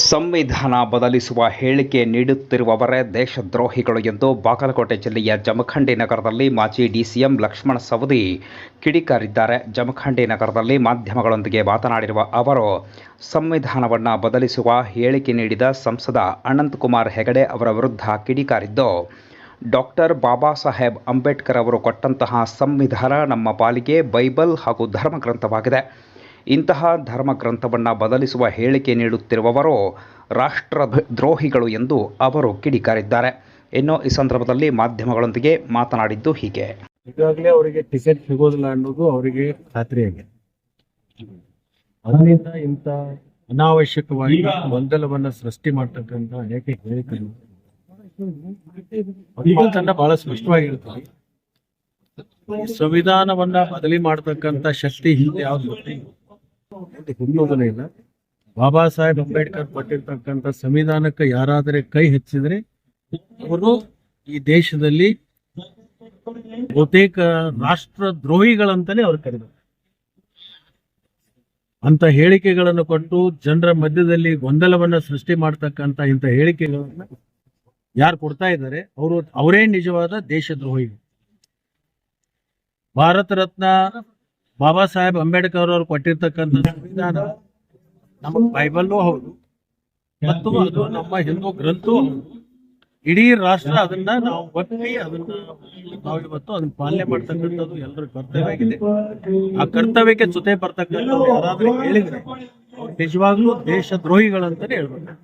ಸಂವಿಧಾನ ಬದಲಿಸುವ ಹೇಳಿಕೆ ನೀಡುತ್ತಿರುವವರೇ ದೇಶದ್ರೋಹಿಗಳು ಎಂದು ಬಾಗಲಕೋಟೆ ಜಿಲ್ಲೆಯ ಜಮಖಂಡಿ ನಗರದಲ್ಲಿ ಮಾಜಿ ಡಿಸಿಎಂ ಲಕ್ಷ್ಮಣ ಸವದಿ ಕಿಡಿಕಾರಿದ್ದಾರೆ. ಜಮಖಂಡಿ ನಗರದಲ್ಲಿ ಮಾಧ್ಯಮಗಳೊಂದಿಗೆ ಮಾತನಾಡಿರುವ ಅವರು, ಸಂವಿಧಾನವನ್ನು ಬದಲಿಸುವ ಹೇಳಿಕೆ ನೀಡಿದ ಸಂಸದ ಅನಂತಕುಮಾರ್ ಹೆಗಡೆ ಅವರ ವಿರುದ್ಧ ಕಿಡಿಕಾರಿದ್ದು, ಡಾಕ್ಟರ್ ಬಾಬಾ ಸಾಹೇಬ್ ಅಂಬೇಡ್ಕರ್ ಅವರು ಕೊಟ್ಟಂತಹ ಸಂವಿಧಾನ ನಮ್ಮ ಪಾಲಿಗೆ ಬೈಬಲ್ ಹಾಗೂ ಧರ್ಮಗ್ರಂಥವಾಗಿದೆ ಇಂತಹ ಧರ್ಮ ಗ್ರಂಥವನ್ನು ಬದಲಿಸುವ ಹೇಳಿಕೆ ನೀಡುತ್ತಿರುವವರು ರಾಷ್ಟ್ರ ದ್ರೋಹಿಗಳು ಎಂದು ಅವರು ಕಿಡಿಕಾರಿದ್ದಾರೆ. ಇನ್ನು ಈ ಸಂದರ್ಭದಲ್ಲಿ ಮಾಧ್ಯಮಗಳೊಂದಿಗೆ ಮಾತನಾಡಿದ್ದು ಹೀಗೆ. ಈಗಾಗಲೇ ಅವರಿಗೆ ಟಿಕೆಟ್ ಸಿಗೋದಿಲ್ಲ ಅನ್ನೋದು ಅವರಿಗೆ ಖಾತ್ರಿಯಾಗಿದೆ ಅದರಿಂದ ಇಂಥ ಅನಾವಶ್ಯಕವಾಗಿ ಗೊಂದಲವನ್ನ ಸೃಷ್ಟಿ ಮಾಡ್ತಕ್ಕಂಥ ಅನೇಕ ಹೇಳಿಕೆಗಳು ತಂಡ ಬಹಳ ಸ್ಪಷ್ಟವಾಗಿರ್ತದೆ ಈ ಸಂವಿಧಾನವನ್ನ ಬದಲಿ ಮಾಡತಕ್ಕಂತ ಶಕ್ತಿ ಹಿಂದೆ ಯಾವ್ದು? ಇಲ್ಲ. ಬಾಬಾ ಸಾಹೇಬ್ ಅಂಬೇಡ್ಕರ್ ಕೊಟ್ಟಿರ್ತಕ್ಕಂಥ ಸಂವಿಧಾನಕ್ಕೆ ಯಾರಾದರೆ ಕೈ ಹೆಚ್ಚಿದ್ರೆ ಅವರು ಈ ದೇಶದಲ್ಲಿ ಬಹುತೇಕ ರಾಷ್ಟ್ರ ದ್ರೋಹಿಗಳಂತಾನೆ ಅವ್ರು ಕರೆದರು. ಅಂತ ಹೇಳಿಕೆಗಳನ್ನು ಕೊಟ್ಟು ಜನರ ಮಧ್ಯದಲ್ಲಿ ಗೊಂದಲವನ್ನ ಸೃಷ್ಟಿ ಮಾಡ್ತಕ್ಕಂಥ ಇಂಥ ಹೇಳಿಕೆಗಳನ್ನ ಯಾರು ಕೊಡ್ತಾ ಇದ್ದಾರೆ, ಅವರು, ಅವರೇ ನಿಜವಾದ ದೇಶದ್ರೋಹಿಗಳು. ಭಾರತ ರತ್ನ ಬಾಬಾ ಸಾಹೇಬ್ ಅಂಬೇಡ್ಕರ್ ಅವರು ಕೊಟ್ಟಿರ್ತಕ್ಕಂಥ ಸಂವಿಧಾನ ನಮ್ಮ ಬೈಬಲ್ನೂ ಹೌದು. ಮತ್ತು ಅದು ನಮ್ಮ ಹಿಂದೂ ಗ್ರಂಥವೂ ಹೌದು. ಇಡೀ ರಾಷ್ಟ್ರ ಅದನ್ನ ನಾವು ಒಪ್ಪಿ ಅದನ್ನ ನಾವು ಇವತ್ತು ಅದನ್ನ ಪಾಲನೆ ಮಾಡ್ತಕ್ಕಂಥದ್ದು ಎಲ್ಲರ ಕರ್ತವ್ಯ ಆಗಿದೆ ಆ ಕರ್ತವ್ಯಕ್ಕೆ ಜೊತೆ ಬರ್ತಕ್ಕಂಥ ಯಾರಾದ್ರೂ ಹೇಳಿದ್ರೆ ನಿಜವಾಗ್ಲೂ ದೇಶ ದ್ರೋಹಿಗಳಂತಾನೆ ಹೇಳ್ಬೇಕು